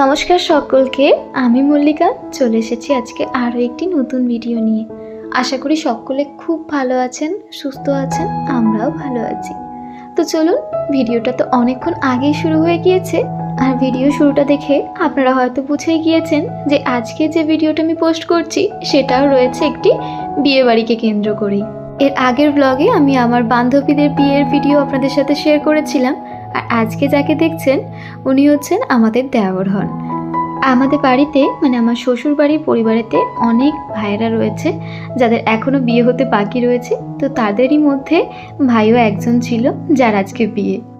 নমস্কার সকলকে, আমি মল্লিকা। চলে এসেছি আজকে আরও একটি নতুন ভিডিও নিয়ে। আশা করি সকলে খুব ভালো আছেন, সুস্থ আছেন, আমরাও ভালো আছি। তো চলুন ভিডিওটা তো অনেকক্ষণ আগেই শুরু হয়ে গিয়েছে। আর ভিডিও শুরুটা দেখে আপনারা হয়তো বুঝেই গিয়েছেন যে আজকে যে ভিডিওটা আমি পোস্ট করছি, সেটাও রয়েছে একটি বিয়ে বাড়িকে কেন্দ্র করেই। এর আগের ব্লগে আমি আমার বান্ধবীদের বিয়ের ভিডিও আপনাদের সাথে শেয়ার করেছিলাম। আর আজকে যাকে দেখছেন, উনি হচ্ছেন আমাদের দেওর হন। আমাদের বাড়িতে মানে আমার শ্বশুর বাড়ির পরিবারেতে অনেক ভাইয়েরা রয়েছে, যাদের এখনও বিয়ে হতে বাকি রয়েছে। তো তাদেরই মধ্যে ভাইও একজন ছিল, যার আজকে বিয়ে।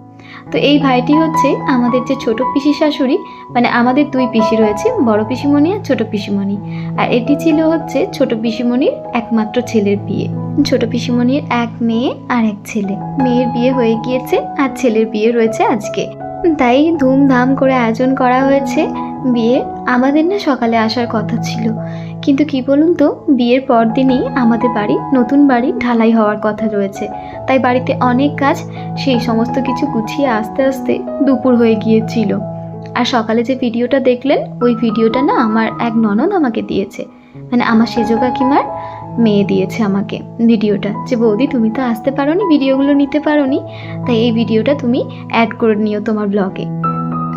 তো এই ভাইটি হচ্ছে আমাদের যে ছোট পিসি শাশুড়ি মানে আমাদের দুই পিসি রয়েছে, বড় পিসিমণি আর ছোট পিসিমণি। আর এটি ছিল হচ্ছে ছোট পিসিমণির একমাত্র ছেলের বিয়ে। ছোট পিসিমণির এক মেয়ে আর এক ছেলে। মেয়ের বিয়ে হয়ে গিয়েছে আর ছেলের বিয়ে রয়েছে আজকে। তাই ধুমধাম করে আয়োজন করা হয়েছে। বিয়ে আমাদের না সকালে আসার কথা ছিল। কিন্তু কি বলুন তো, বিয়ের পর দিনই আমাদের বাড়ি নতুন বাড়ি ঢালাই হওয়ার কথা রয়েছে। তাই বাড়িতে অনেক কাজ, সেই সমস্ত কিছু গুছিয়ে আস্তে আস্তে দুপুর হয়ে গিয়েছিল। আর সকালে যে ভিডিওটা দেখলেন, ওই ভিডিওটা না আমার এক ননদ আমাকে দিয়েছে। মানে আমার সেজো কাকিমার মেয়ে দিয়েছে আমাকে ভিডিওটা। যে, বৌদি, তুমি তো আসতে পারোনি, ভিডিওগুলো নিতে পারোনি। তাই এই ভিডিওটা তুমি অ্যাড করে নিও তোমার ব্লগে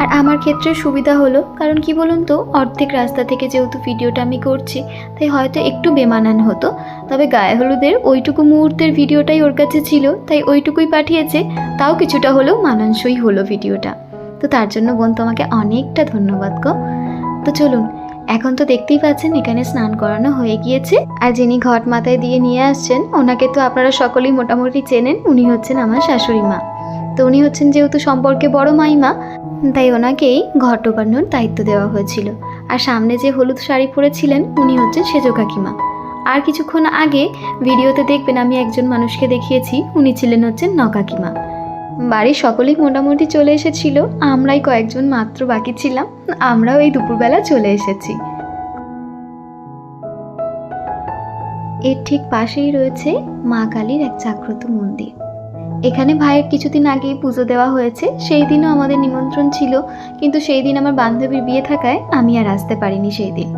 আর আমার ক্ষেত্রে সুবিধা হলো, কারণ কি বলুন তো, অর্ধেক রাস্তা থেকে যেহেতু ভিডিওটা আমি করছি, তাই হয়তো একটু বেমানান হতো। তবে গায়ে হলুদের ওইটুকু মুহূর্তের ভিডিওটাই ওর কাছে ছিল, তাই ওইটুকুই পাঠিয়েছে, তাও কিছুটা হলেও মানানসই হলো ভিডিওটা। তো তার জন্য বোন তোমাকে অনেকটা ধন্যবাদ গো। তো চলুন, এখন তো দেখতেই পাচ্ছেন এখানে স্নান করানো হয়ে গিয়েছে, আর যিনি ঘট মাথায় দিয়ে নিয়ে আসছেন, ওনাকে তো আপনারা সকলেই মোটামুটি চেনেন, উনি হচ্ছেন আমার শাশুড়ি মা। তো উনি হচ্ছেন যেহেতু সম্পর্কে বড় মাইমা, তাই ওনাকেই ঘট ডোবানোর দায়িত্ব দেওয়া হয়েছিল। আর সামনে যে হলুদ শাড়ি পরেছিলেন, উনি হচ্ছেন সেজো কাকিমা। আর কিছুক্ষণ আগে ভিডিওতে দেখবেন আমি একজন মানুষকে দেখিয়েছি, উনি ছিলেন হচ্ছেন নকাকিমা বাড়ির সকলেই মোটামুটি চলে এসেছিল, আমরাই কয়েকজন মাত্র বাকি ছিলাম, আমরাও এই দুপুরবেলা চলে এসেছি। এর ঠিক পাশেই রয়েছে মা কালীর এক জাগ্রত মন্দির। এখানে ভাইয়ের কিছুদিন আগেই পুজো দেওয়া হয়েছে। সেই দিনও আমাদের নিমন্ত্রণ ছিল। কিন্তু সেই দিন আমার বান্ধবীর বিয়ে থাকায় আমি আর আসতে পারিনি সেই দিন।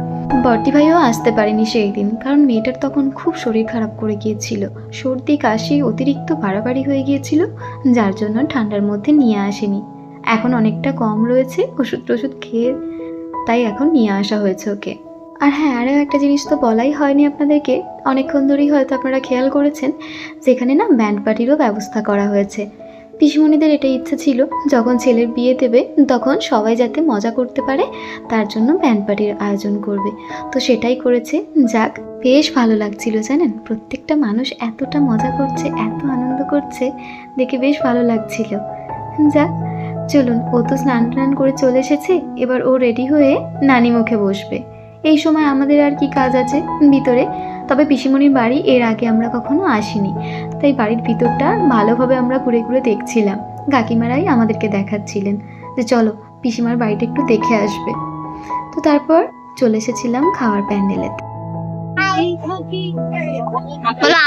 বর্তি ভাইও আসতে পারেনি সেই দিন, কারণ মেয়েটার তখন খুব শরীর খারাপ করে গিয়েছিল। সর্দি, কাশি অতিরিক্ত বাড়াবাড়ি হয়ে গিয়েছিল, যার জন্য ঠান্ডার মধ্যে নিয়ে আসেনি। এখন অনেকটা কম রয়েছে ওষুধ টষুধ খেয়ে তাই এখন নিয়ে আসা হয়েছে ওকে। আর হ্যাঁ আরও একটা জিনিস তো বলাই হয়নি আপনাদেরকে। অনেকক্ষণ ধরেই হয়তো আপনারা খেয়াল করেছেন, যেখানে না ব্যান্ড পার্টিরও ব্যবস্থা করা হয়েছে। পিসিমণিদের এটা ইচ্ছা ছিল, যখন ছেলের বিয়ে দেবে, তখন সবাই যাতে মজা করতে পারে, তার জন্য ব্যান্ড পার্টির আয়োজন করবে। তো সেটাই করেছে, যাক, বেশ ভালো লাগছিল, জানেন? প্রত্যেকটা মানুষ এতটা মজা করছে, এত আনন্দ করছে, দেখে বেশ ভালো লাগছিল। যাক, চলুন, ও তো স্নান টান করে চলে এসেছে, এবার ও রেডি হয়ে নানি মুখে বসবে। এই সময় আমাদের আর কি কাজ আছে ভিতরে। তবে পিসিমণির বাড়ি এর আগে আমরা কখনো আসিনি। তাই বাড়ির ভিতরটা ভালোভাবে আমরা ঘুরে ঘুরে দেখছিলাম। কাকিমারাই আমাদেরকে দেখাচ্ছিলেন যে চলো পিসিমার বাড়িটা একটু দেখে আসবে। তো তারপর চলে এসেছিলাম খাওয়ার প্যান্ডেলে।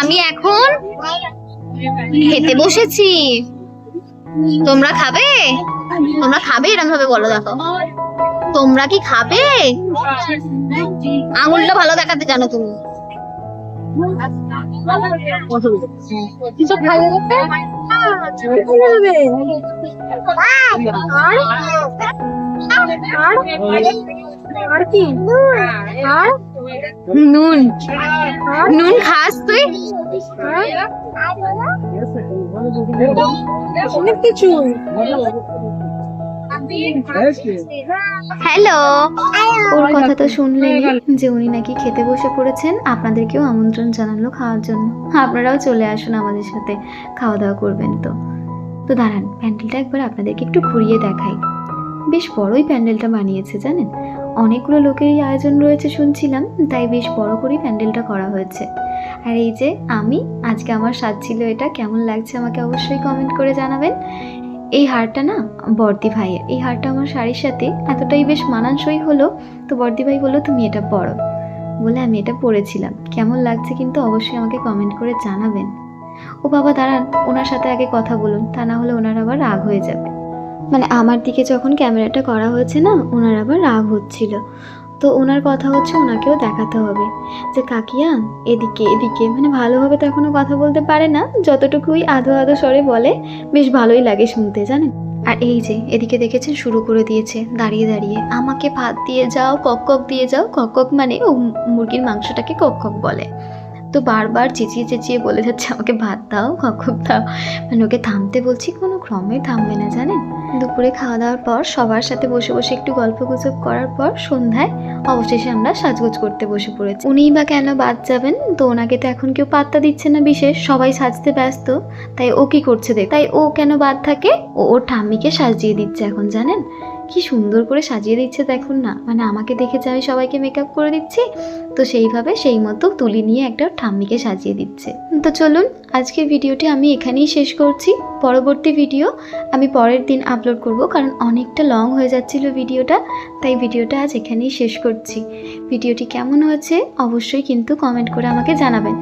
আমি এখন খেতে বসেছি। তোমরা খাবে? তোমরা খাবে এরকম ভাবে বলো দেখো। তোমরা কি খাবে? আঙুলটা ভালো দেখাতে জানো তুমি। নুন নুন খাস তুই। অনেক কিছু। হ্যালো ওর কথা তো শুনলেন যে উনি নাকি খেতে বসে পড়েছেন। আপনাদেরকেও আমন্ত্রণ জানালো খাওয়ার জন্য। আপনারাও চলে আসুন আমাদের সাথে। খাওয়া দাওয়া করবেন তো। তো দাঁড়ান প্যান্ডেলটা একবার আপনাদেরকে একটু ঘুরিয়ে দেখাই। বেশ বড়ই প্যান্ডেলটা বানিয়েছে জানেন? অনেকগুলো লোকেরই আয়োজন রয়েছে শুনছিলাম তাই বেশ বড় করেই প্যান্ডেলটা করা হয়েছে। আর এই যে আমি আজকে আমার স্বাদ ছিল এটা। কেমন লাগছে আমাকে অবশ্যই কমেন্ট করে জানাবেন। এই হারটা না, বর্দি ভাইয়ের, এই হারটা আমার শাড়ির সাথে এতটাই বেশ মানানসই হলো, তো বর্দি ভাই বলল, তুমি এটা পরো। বলে আমি এটা পরেছিলাম। কেমন লাগছে কিন্তু অবশ্যই আমাকে কমেন্ট করে জানাবেন। ও বাবা, দাঁড়ান, ওনার সাথে আগে কথা বলুন, তা না হলে ওনার আবার রাগ হয়ে যাবে। মানে আমার দিকে যখন ক্যামেরাটা করা হয়েছে না, ওনার আবার রাগ হচ্ছিল। তো ওনার কথা হচ্ছে ওনাকেও দেখাতে হবে। যে কাকিয়া, এদিকে এদিকে। মানে ভালোভাবে তো এখনও কথা বলতে পারে না। যতটুকুই আধো আধো স্বরে বলে, বেশ ভালোই লাগে শুনতে, জানেন? আর এই যে, এদিকে দেখেছেন, শুরু করে দিয়েছে, দাঁড়িয়ে দাঁড়িয়ে। আমাকে ভাত দিয়ে যাও, কক কক দিয়ে যাও। কক কক মানে ও মুরগির মাংসটাকে কক কক বলে। তো বারবার চেঁচিয়ে চেঁচিয়ে বলে যাচ্ছে, আমাকে ভাত দাও কক দাও? মানে ওকে থামতে বলছি, কোনো ক্রমে থামবে না, জানেন? দুপুরে খাওয়া দাওয়ার পর সবার সাথে বসে বসে একটু গল্প গুজব করার পর সন্ধ্যায় অবশেষে আমরা সাজগোজ করতে বসে পড়েছি। উনিই বা কেন বাদ যাবেন? তো ওনাকে তো এখন কেউ পাত্তা দিচ্ছে না বিশেষ, সবাই সাজতে ব্যস্ত। তাই ও কি করছে দেখ তাই ও কেন বাদ থাকে? ও, ওর ঠাম্মিকে সাজিয়ে দিচ্ছে এখন, জানেন? কি সুন্দর করে সাজিয়ে দিচ্ছে দেখুন না। মানে আমাকে দেখেছে আমি সবাইকে মেকআপ করে দিচ্ছি, তো সেইভাবে সেই মতো তুলি নিয়ে একটা ঠাম্মিকে সাজিয়ে দিচ্ছে। তো চলুন, আজকের ভিডিওটি আমি এখানেই শেষ করছি। পরবর্তী ভিডিও আমি পরের দিন আপলোড করব কারণ অনেকটা লং হয়ে যাচ্ছিল ভিডিওটা, তাই ভিডিওটা আজ এখানেই শেষ করছি। ভিডিওটি কেমন হয়েছে অবশ্যই কিন্তু কমেন্ট করে আমাকে জানাবেন।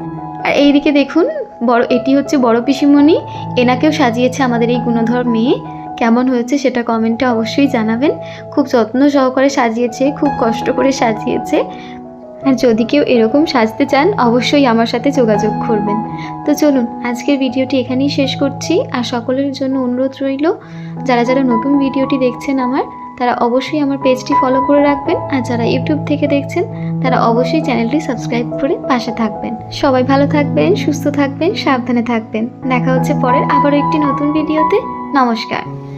আর এইদিকে দেখুন, বড়, এটি হচ্ছে বড় পিসিমণি, এনাকেও সাজিয়েছে আমাদের এই গুণধর মেয়ে। কেমন হয়েছে সেটা কমেন্টে অবশ্যই জানাবেন। খুব যত্ন সহকারে সাজিয়েছে, খুব কষ্ট করে সাজিয়েছে। আর যদি কেউ এরকম সাজতে চান, অবশ্যই আমার সাথে যোগাযোগ করবেন। তো চলুন, আজকের ভিডিওটি এখানেই শেষ করছি। আর সকলের জন্য অনুরোধ রইল, যারা যারা নতুন ভিডিওটি দেখছেন আমার, তারা অবশ্যই আমার পেজটি ফলো করে রাখবেন। আর যারা ইউটিউব থেকে দেখছেন, তারা অবশ্যই চ্যানেলটি সাবস্ক্রাইব করে পাশে থাকবেন। সবাই ভালো থাকবেন, সুস্থ থাকবেন, সাবধানে থাকবেন। দেখা হচ্ছে পরের আবারও একটি নতুন ভিডিওতে। নমস্কার।